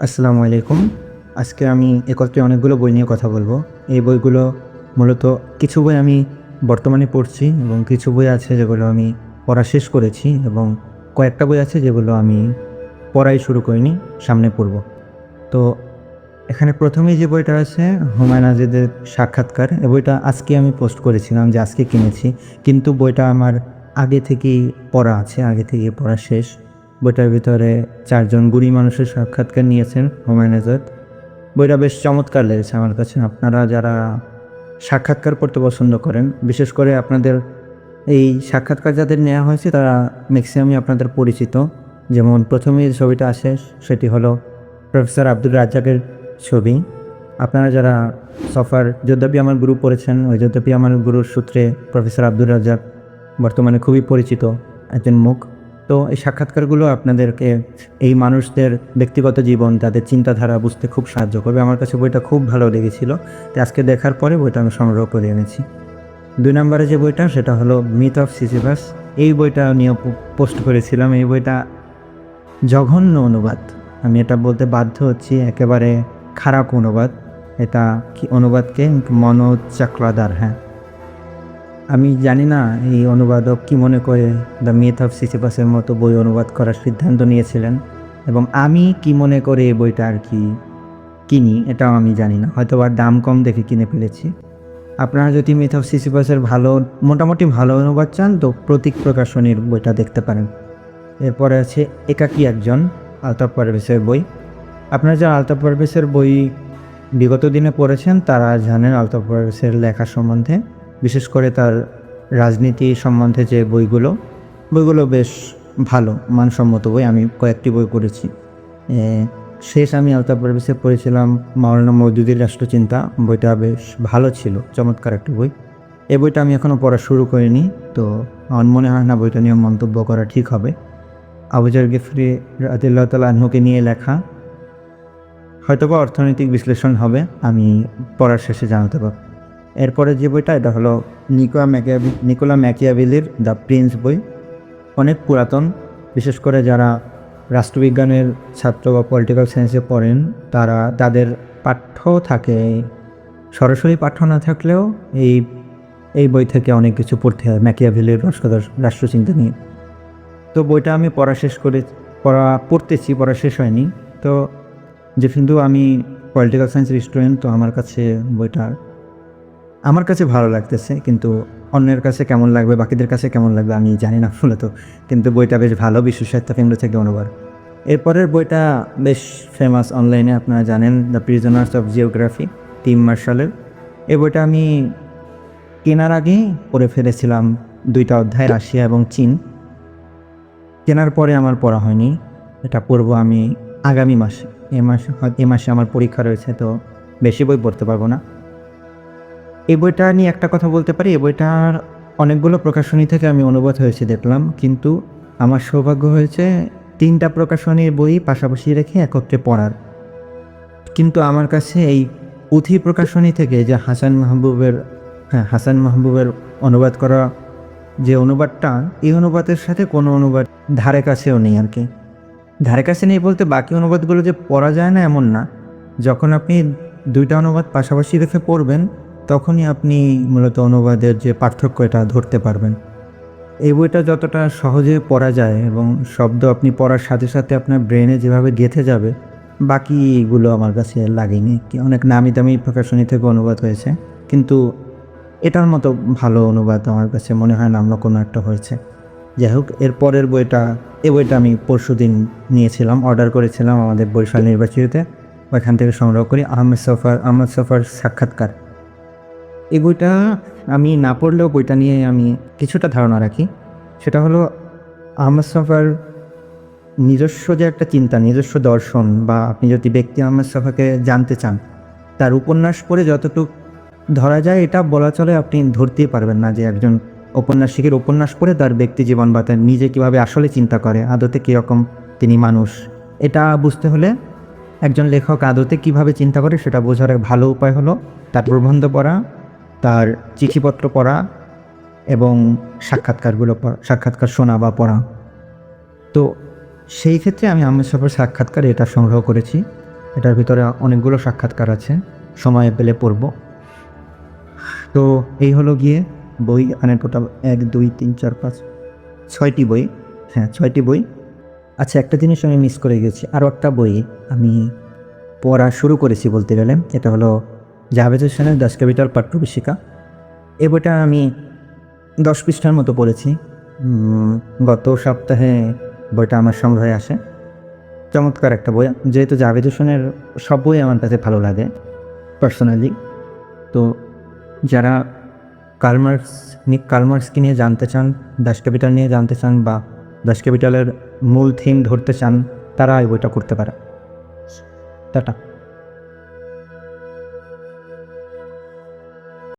আসসালামু আলাইকুম। আজকে আমি একত্রে অনেকগুলো বই নিয়ে কথা বলব। এই বইগুলো মূলত কিছু বই আমি বর্তমানে পড়ছি এবং কিছু বই আছে যেগুলো আমি পড়া শেষ করেছি এবং কয়েকটা বই আছে যেগুলো আমি পড়াই শুরু করিনি, সামনে পড়ব। তো এখানে প্রথমেই যে বইটা আছে, হুমায়ুন আজিদের সাক্ষাৎকার। এই বইটা আজকে আমি পোস্ট করেছিলাম যে আজকে কিনেছি। কিন্তু বইটা আমার আগে থেকেই পড়া আছে, আগে থেকেই পড়া শেষ। বইটার ভিতরে চারজন বুড়ি মানুষের সাক্ষাৎকার নিয়েছেন হুমায়ুন আজাদ। বইটা বেশ চমৎকার লেগেছে আমার কাছে। আপনারা যারা সাক্ষাৎকার পড়তে পছন্দ করেন, বিশেষ করে আপনাদের এই সাক্ষাৎকার যাদের নেওয়া হয়েছে, তারা ম্যাক্সিমামই আপনাদের পরিচিত। যেমন প্রথমে যে ছবিটা আসে, সেটি হলো প্রফেসর আব্দুল রাজ্জাকের ছবি। আপনারা যারা সফার, যদ্যপি আমার গুরু পড়েছেন, ওই যদ্যপি আমার গুরুর সূত্রে প্রফেসর আব্দুল রাজ্জাক বর্তমানে খুবই পরিচিত একজন মুখ। তো এই সাক্ষাৎকারগুলো আপনাদেরকে এই মানুষদের ব্যক্তিগত জীবন, তাদের চিন্তাধারা বুঝতে খুব সাহায্য করবে। আমার কাছে বইটা খুব ভালো লেগেছিল। তো আজকে দেখার পরে বইটা আমি সংগ্রহ করে এনেছি। দুই নম্বরে যে বইটা, সেটা হলো মিথ অফ সিসিভাস এই বইটা নিয়ে পোস্ট করেছিলাম। এই বইটা জঘন্য অনুবাদ। আমি এটা বলতে বাধ্য হচ্ছি, একেবারে খারাপ অনুবাদ। এটা কি অনুবাদকে? মনোজ চাকলাদার হ্যাঁ। আমি জানি না এই অনুবাদক কি মনে করে দ্য মিথ অফ সিসিপাসের মতো বই অনুবাদ করার সিদ্ধান্ত নিয়েছিলেন এবং আমি কি মনে করে এই বইটা আর কি কিনি এটাও আমি জানি না। হয়তো আর দাম কম দেখে কিনে ফেলেছি। আপনারা যদি মিথ অফ সিসিপাসের ভালো, মোটামুটি ভালো অনুবাদ চান, তো প্রতীক প্রকাশনীর বইটা দেখতে পারেন। এরপরে আছে একাকী একজন, আলতাফ পারভেসের বই। আপনারা যারা আলতাফ পারভেসের বই বিগত দিনে পড়েছেন, তারা জানেন আলতাফ পারভেসের লেখা সম্বন্ধে। বিশেষ করে তার রাজনীতি সম্বন্ধে যে বইগুলো বইগুলো বেশ ভালো, মানসম্মত বই, আমি কয়েকটি বই পড়েছি। শেষ আমি আলতাফ পারভেসে পড়েছিলাম মাওলানা মৌদুদির রাষ্ট্রচিন্তা। বইটা বেশ ভালো ছিল, চমৎকার একটা বই। এই বইটা আমি এখনও পড়া শুরু করিনি, তো আমার মনে হয় না বইটা নিয়ে মন্তব্য করা ঠিক হবে। আবুজার গেফরি রাতিল্লাহ তাল আহ্নকে নিয়ে লেখা। হয়তোবা অর্থনৈতিক বিশ্লেষণ হবে, আমি পড়ার শেষে জানাতে পারব। এরপরে যে বইটা, এটা হলো নিকোলা ম্যাকিয়াবি, নিকোলা ম্যাকিয়াবিলির দ্য প্রিন্স বই। অনেক পুরাতন, বিশেষ করে যারা রাষ্ট্রবিজ্ঞানের ছাত্র বা পলিটিক্যাল সায়েন্সে পড়েন, তারা, তাদের পাঠ্য থাকে সরাসরি পাঠ্য না থাকলেও এই এই বই থেকে অনেক কিছু পড়তে হয় ম্যাকিয়াভিলের রাষ্ট্রচিন্তা নিয়ে। তো বইটা আমি পড়া শেষ করে, পড়া, পড়তেছি, পড়া শেষ হয়নি। তো যে কিন্তু আমি পলিটিক্যাল সায়েন্সের স্টুডেন্ট, তো আমার কাছে বইটা আমার কাছে ভালো লাগতেছে, কিন্তু অন্যের কাছে কেমন লাগবে, বাকিদের কাছে কেমন লাগবে আমি জানি না মূলত, কিন্তু বইটা বেশ ভালো বিশ্ব সাহিত্য কেন্দ্র থেকে অনুবাদ। এরপরের বইটা বেশ ফেমাস অনলাইনে আপনারা জানেন the prisoners of geography Tim মার্শালের এই বইটা আমি কেনার আগেই পড়ে ফেলেছিলাম, দুইটা অধ্যায়, রাশিয়া এবং চীন। কেনার পরে আমার পড়া হয়নি, এটা পড়ব আমি আগামী মাসে, এ মাসে এ মাসে আমার পরীক্ষা রয়েছে, তো বেশি বই পড়তে পারব না। এই বইটা নিয়ে একটা কথা বলতে পারি। এই বইটার অনেকগুলো প্রকাশনী থেকে আমি অনুবাদ হয়েছে দেখলাম, কিন্তু আমার সৌভাগ্য হয়েছে তিনটা প্রকাশনীর বই পাশাপাশি রেখে একত্রে পড়ার। কিন্তু আমার কাছে এই পুঁথি প্রকাশনী থেকে যে হাসান মাহবুবের হ্যাঁ হাসান মাহবুবের অনুবাদ করা যে অনুবাদটা, এই অনুবাদের সাথে কোনো অনুবাদ ধারে কাছেও নেই আর কি। ধারে কাছে নেই বলতে বাকি অনুবাদগুলো যে পড়া যায় না এমন না। যখন আপনি দুইটা অনুবাদ পাশাপাশি রেখে পড়বেন তখনই আপনি মূলত অনুবাদের যে পার্থক্য এটা ধরতে পারবেন। এই বইটা যতটা সহজে পড়া যায় এবং শব্দ আপনি পড়ার সাথে সাথে আপনার ব্রেনে যেভাবে গেঁথে যাবে বাকিগুলো আমার কাছে লাগেনি। কি অনেক নামি দামি প্রকাশনী থেকে অনুবাদ হয়েছে কিন্তু এটার মতো ভালো অনুবাদ আমার কাছে মনে হয় না অন্য কোনো একটা হয়েছে। যাই হোক এর পরের বইটা এ বইটা আমি পরশু দিন নিয়েছিলাম অর্ডার করেছিলাম আমাদের বরিশাল নির্বাচিততে ওইখান থেকে সংগ্রহ করি আহমেদ সফার আহমেদ সফার সাক্ষাৎকার। এই বইটা আমি না পড়লেও বইটা নিয়ে আমি কিছুটা ধারণা রাখি। সেটা হলো আহমেদ সফার নিজস্ব যে একটা চিন্তা, নিজস্ব দর্শন বা আপনি যদি ব্যক্তি আহমেদ সফাকে জানতে চান, তার উপন্যাস পড়ে যতটুকু ধরা যায় এটা বলা চলে আপনি ধরতেই পারবেন না যে একজন ঔপন্যাসিকের উপন্যাস পড়ে তার ব্যক্তি জীবন বা তার নিজে কীভাবে আসলে চিন্তা করে, আদতে কীরকম তিনি মানুষ। এটা বুঝতে হলে একজন লেখক আদতে কীভাবে চিন্তা করে সেটা বোঝার ভালো উপায় হলো তার প্রবন্ধ পড়া তার চিঠিপত্র পড়া এবং সাক্ষাৎকারগুলো সাক্ষাৎকার শোনা বা পড়া। তো সেই ক্ষেত্রে আমি আহমেদ সফার সাক্ষাৎকার এটা সংগ্রহ করেছি। এটার ভিতরে অনেকগুলো সাক্ষাৎকার আছে। সময় পেলে পড়ব। তো এই হলো গিয়ে বই মানে টোটাল এক, দুই, তিন, চার, পাঁচ, ছয়টি বই। হ্যাঁ ছয়টি বই। আচ্ছা একটা জিনিস আমি মিস করে গেছি। আরও একটা বই আমি পড়া শুরু করেছি বলতে গেলে। এটা হলো জাভেদ হোসেনের দাস ক্যাপিটাল পাঠ্যবিশিকা এই বইটা আমি দশ পৃষ্ঠার মতো পড়েছি। গত সপ্তাহে বইটা আমার সংগ্রহে আসে। চমৎকার একটা বই। যেহেতু জাভেদ হোসেনের সব বই আমার কাছে ভালো লাগে পার্সোনালি তো যারা কালমার্কস কালমার্কসকে নিয়ে জানতে চান দাস ক্যাপিটাল নিয়ে জানতে চান বা দাস ক্যাপিটালের মূল থিম ধরতে চান, তারা এই বইটা করতে পারে। টাটা।